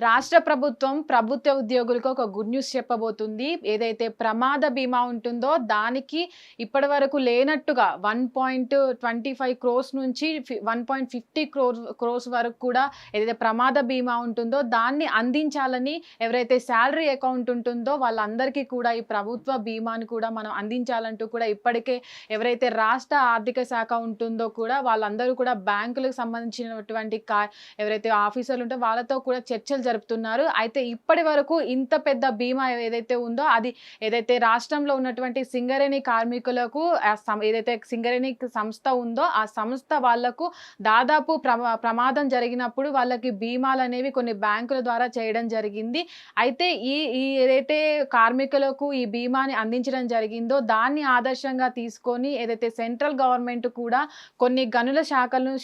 రాష్ట్ర ప్రభుత్వం ప్రభుత్వ ఉద్యోగులకు ఒక గుడ్ న్యూస్ చెప్పబోతుంది. ఏదైతే ప్రమాద బీమా ఉంటుందో దానికి ఇప్పటి వరకు లేనట్టుగా one point twenty five crores నుంచి one point fifty crore crores వరకు కూడా ఏదైతే ప్రమాద బీమా ఉంటుందో దాన్ని అందించాలని ఎవరైతే శాలరీ అకౌంట్ ఉంటుందో వాళ్ళందరికీ కూడా ఈ ప్రభుత్వ బీమాని కూడా మనం అందించాలంటూ కూడా ఇప్పటికే ఎవరైతే రాష్ట్ర ఆర్థిక శాఖ ఉంటుందో కూడా వాళ్ళందరూ కూడా బ్యాంకులకు సంబంధించినటువంటి ఎవరైతే ఆఫీసర్లు ఉంటే వాళ్ళతో కూడా చర్చలు జరుపుతున్నారు. అయితే ఇప్పటి వరకు ఇంత పెద్ద బీమా ఏదైతే ఉందో అది ఏదైతే రాష్ట్రంలో ఉన్నటువంటి సింగరేణి కార్మికులకు ఏదైతే సింగరేణి సంస్థ ఉందో ఆ సంస్థ వాళ్ళకు దాదాపు ప్రమా ప్రమాదం జరిగినప్పుడు వాళ్ళకి బీమాలు అనేవి కొన్ని బ్యాంకుల ద్వారా చేయడం జరిగింది. అయితే ఈ ఈ ఏదైతే కార్మికులకు ఈ బీమాని అందించడం జరిగిందో దాన్ని ఆదర్శంగా తీసుకొని ఏదైతే సెంట్రల్ గవర్నమెంట్ కూడా కొన్ని గనుల శాఖలను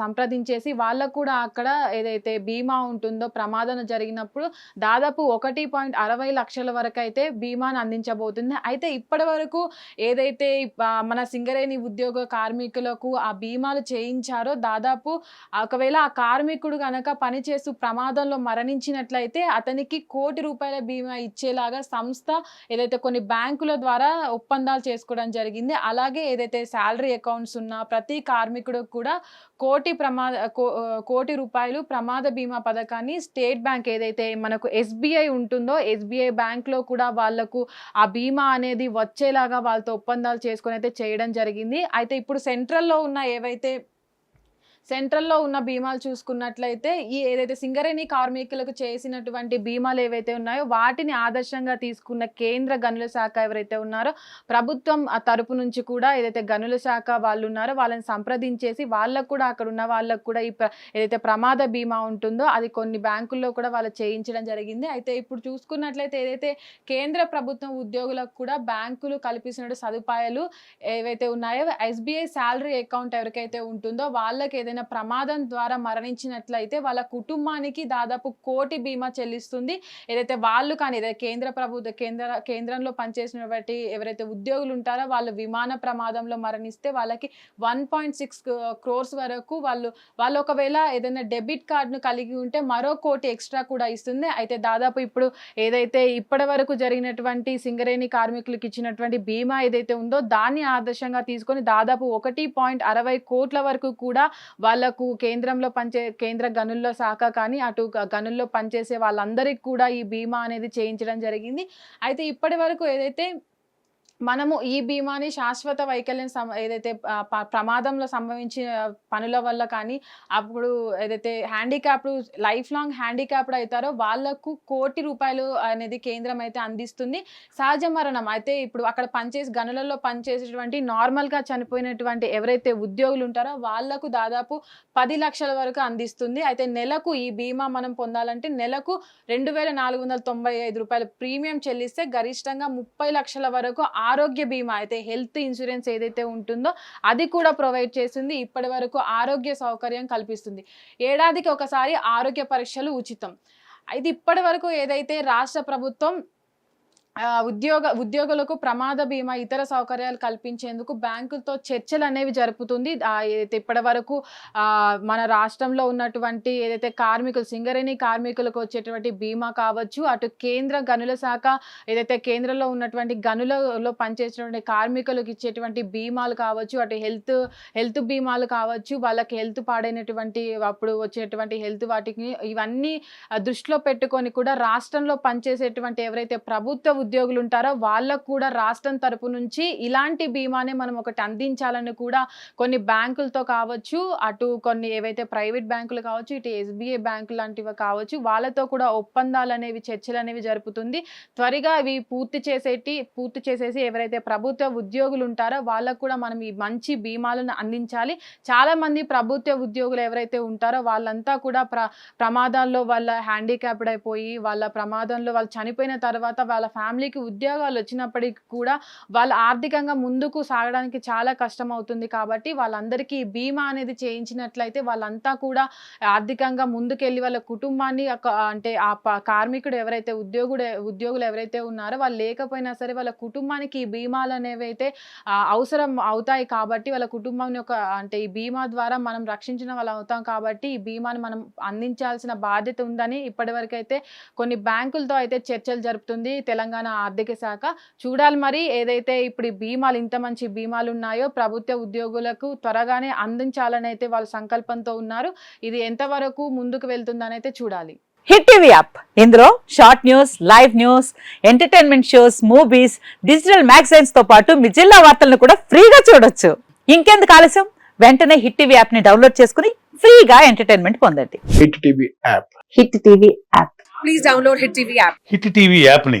సంప్రదించేసి వాళ్ళకు కూడా అక్కడ ఏదైతే బీమా ఉంటుందో ప్రమాదం జరిగినప్పుడు దాదాపు ఒకటి పాయింట్ అరవై లక్షల వరకు అయితే బీమాను అందించబోతుంది. అయితే ఇప్పటి వరకు ఏదైతే మన సింగరేణి ఉద్యోగ కార్మికులకు ఆ బీమాలు చేయించారో దాదాపు ఒకవేళ ఆ కార్మికుడు కనుక పనిచేస్తూ ప్రమాదంలో మరణించినట్లయితే అతనికి కోటి రూపాయల బీమా ఇచ్చేలాగా సంస్థ ఏదైతే కొన్ని బ్యాంకుల ద్వారా ఒప్పందాలు చేసుకోవడం జరిగింది. అలాగే ఏదైతే శాలరీ అకౌంట్స్ ఉన్న ప్రతి కార్మికుడు కూడా కోటి ప్రమాద కో- కోటి రూపాయలు ప్రమాద బీమా పథకాన్ని స్టేట్ బ్యాంక్ ఏదైతే మనకు ఎస్బీఐ ఉంటుందో ఎస్బీఐ బ్యాంక్లో కూడా వాళ్ళకు ఆ బీమా అనేది వచ్చేలాగా వాళ్ళతో ఒప్పందాలు చేసుకొని అయితే చేయడం జరిగింది. అయితే ఇప్పుడు సెంట్రల్లో ఉన్న ఏవైతే సెంట్రల్లో ఉన్న బీమాలు చూసుకున్నట్లయితే ఈ ఏదైతే సింగరేణి కార్మికులకు చేసినటువంటి బీమాలు ఏవైతే ఉన్నాయో వాటిని ఆదర్శంగా తీసుకున్న కేంద్ర గనుల శాఖ ఎవరైతే ఉన్నారో ప్రభుత్వం ఆ తరపు నుంచి కూడా ఏదైతే గనుల శాఖ వాళ్ళు ఉన్నారో వాళ్ళని సంప్రదించేసి వాళ్ళకు కూడా అక్కడ ఉన్న వాళ్ళకు కూడా ఈ ప్ర- ఏదైతే ప్రమాద బీమా ఉంటుందో అది కొన్ని బ్యాంకుల్లో కూడా వాళ్ళు చేయించడం జరిగింది. అయితే ఇప్పుడు చూసుకున్నట్లయితే ఏదైతే కేంద్ర ప్రభుత్వం ఉద్యోగులకు కూడా బ్యాంకులు కల్పిస్తున్న సదుపాయాలు ఏవైతే ఉన్నాయో ఎస్బీఐ శాలరీ అకౌంట్ ఎవరికైతే ఉంటుందో వాళ్ళకి ఏదైనా ప్రమాదం ద్వారా మరణించినట్లయితే వాళ్ళ కుటుంబానికి దాదాపు కోటి బీమా చెల్లిస్తుంది. ఏదైతే వాళ్ళు కానీ ఏదైతే కేంద్ర ప్రభుత్వ కేంద్ర కేంద్రంలో పనిచేసినటువంటి ఎవరైతే ఉద్యోగులు ఉంటారో వాళ్ళు విమాన ప్రమాదంలో మరణిస్తే వాళ్ళకి వన్ పాయింట్ సిక్స్ క్రోర్స్ వరకు వాళ్ళు వాళ్ళు ఒకవేళ ఏదైనా డెబిట్ కార్డును కలిగి ఉంటే మరో కోటి ఎక్స్ట్రా కూడా ఇస్తుంది. అయితే దాదాపు ఇప్పుడు ఏదైతే ఇప్పటి వరకు జరిగినటువంటి సింగరేణి కార్మికులకు ఇచ్చినటువంటి బీమా ఏదైతే ఉందో దాన్ని ఆదర్శంగా తీసుకొని దాదాపు ఒకటి పాయింట్ అరవై కోట్ల వరకు కూడా వాళ్ళకు కేంద్రంలో పనిచే కేంద్ర గనుల్లో శాఖ కానీ అటు గనుల్లో పనిచేసే వాళ్ళందరికీ కూడా ఈ బీమా అనేది చేయించడం జరిగింది. అయితే ఇప్పటి వరకు ఏదైతే మనము ఈ బీమాని శాశ్వత వైకల్యం ఏదైతే ప్రమాదంలో సంభవించిన పనుల వల్ల కానీ అప్పుడు ఏదైతే హ్యాండిక్యాప్డ్ లైఫ్ లాంగ్ హ్యాండిక్యాప్డ్ అవుతారో వాళ్ళకు కోటి రూపాయలు అనేది కేంద్రం అయితే అందిస్తుంది. సహజ మరణం. అయితే ఇప్పుడు అక్కడ పనిచేసి గనులలో పనిచేసేటువంటి నార్మల్గా చనిపోయినటువంటి ఎవరైతే ఉద్యోగులు ఉంటారో వాళ్ళకు దాదాపు పది లక్షల వరకు అందిస్తుంది. అయితే నెలకు ఈ బీమా మనం పొందాలంటే నెలకు రెండు వేల నాలుగు వందల తొంభై ఐదు ప్రీమియం చెల్లిస్తే గరిష్టంగా ముప్పై లక్షల వరకు ఆరోగ్య బీమా అయితే హెల్త్ ఇన్సూరెన్స్ ఏదైతే ఉంటుందో అది కూడా ప్రొవైడ్ చేస్తుంది. ఇప్పటి వరకు ఆరోగ్య సౌకర్యం కల్పిస్తుంది. ఏడాదికి ఒకసారి ఆరోగ్య పరీక్షలు ఉచితం. అయితే ఇప్పటి వరకు ఏదైతే రాష్ట్ర ప్రభుత్వం ఉద్యోగ ఉద్యోగులకు ప్రమాద బీమా ఇతర సౌకర్యాలు కల్పించేందుకు బ్యాంకులతో చర్చలు అనేవి జరుపుతుంది ఏదైతే ఇప్పటి వరకు మన రాష్ట్రంలో ఉన్నటువంటి ఏదైతే కార్మికులు సింగరేణి కార్మికులకు వచ్చేటువంటి బీమా కావచ్చు అటు కేంద్ర గనుల శాఖ ఏదైతే కేంద్రంలో ఉన్నటువంటి గనులలో పనిచేసేటువంటి కార్మికులకు ఇచ్చేటువంటి బీమాలు కావచ్చు అటు హెల్త్ హెల్త్ బీమాలు కావచ్చు వాళ్ళకి హెల్త్ పాడైనటువంటి అప్పుడు వచ్చేటువంటి హెల్త్ వాటికి ఇవన్నీ దృష్టిలో పెట్టుకొని కూడా రాష్ట్రంలో పనిచేసేటువంటి ఎవరైతే ప్రభుత్వ ఉద్యోగులు ఉంటారో వాళ్ళకు కూడా రాష్ట్రం తరపు నుంచి ఇలాంటి బీమానే మనం ఒకటి అందించాలని కూడా కొన్ని బ్యాంకులతో కావచ్చు అటు కొన్ని ఏవైతే ప్రైవేట్ బ్యాంకులు కావచ్చు ఇటు ఎస్బీఐ బ్యాంకు లాంటివి కావచ్చు వాళ్ళతో కూడా ఒప్పందాలు అనేవి చర్చలు అనేవి జరుపుతుంది. త్వరగా ఇవి పూర్తి చేసేటి పూర్తి చేసేసి ఎవరైతే ప్రభుత్వ ఉద్యోగులు ఉంటారో వాళ్ళకు కూడా మనం ఈ మంచి బీమాలను అందించాలి. చాలా మంది ప్రభుత్వ ఉద్యోగులు ఎవరైతే ఉంటారో వాళ్ళంతా కూడా ప్ర ప్రమాదాల్లో వాళ్ళ హ్యాండిక్యాప్డ్ అయిపోయి వాళ్ళ ప్రమాదంలో వాళ్ళు చనిపోయిన తర్వాత వాళ్ళ ఫ్యామిలీ ఫ్యామిలీకి ఉద్యోగాలు వచ్చినప్పటికీ కూడా వాళ్ళు ఆర్థికంగా ముందుకు సాగడానికి చాలా కష్టం అవుతుంది కాబట్టి వాళ్ళందరికీ బీమా అనేది చేయించినట్లయితే వాళ్ళంతా కూడా ఆర్థికంగా ముందుకెళ్ళి వాళ్ళ కుటుంబాన్ని ఒక- అంటే ఆ కార్మికుడు ఎవరైతే ఉద్యోగుడు ఉద్యోగులు ఎవరైతే ఉన్నారో వాళ్ళు లేకపోయినా సరే వాళ్ళ కుటుంబానికి ఈ బీమాలు అనేవి అయితే అవసరం అవుతాయి కాబట్టి వాళ్ళ కుటుంబాన్ని ఒక అంటే ఈ బీమా ద్వారా మనం రక్షించిన వాళ్ళు అవుతాం కాబట్టి ఈ బీమాని మనం అందించాల్సిన బాధ్యత ఉందని ఇప్పటివరకు అయితే కొన్ని బ్యాంకులతో అయితే చర్చలు జరుపుతుంది. తెలంగాణ ఆర్థిక శాఖ. చూడాలి మరి ఏదైతే ఇప్పుడు ఈ బీమాలు ఇంత మంచి బీమాలు ఉన్నాయో ప్రభుత్వ ఉద్యోగులకు త్వరగానే అందించాలని అయితే వాళ్ళ సంకల్పంతో ఉన్నారు. ఇది ఎంతవరకు ముందుకు వెళ్తుందని అయితే చూడాలి. Hit TV app. ఇందులో short news live news entertainment shows movies digital మ్యాగజైన్స్తో పాటు మీ జిల్లా వార్తలను కూడా ఫ్రీగా చూడొచ్చు. ఇంకెందుకు ఆలస్యం? వెంటనే హిట్ టీవీ యాప్ని డౌన్లోడ్ చేసుకుని ఫ్రీగా ఎంటర్టైన్మెంట్ పొందండి. Hit TV app. Hit TV app. Please download Hit TV app. Hit TV యాప్ని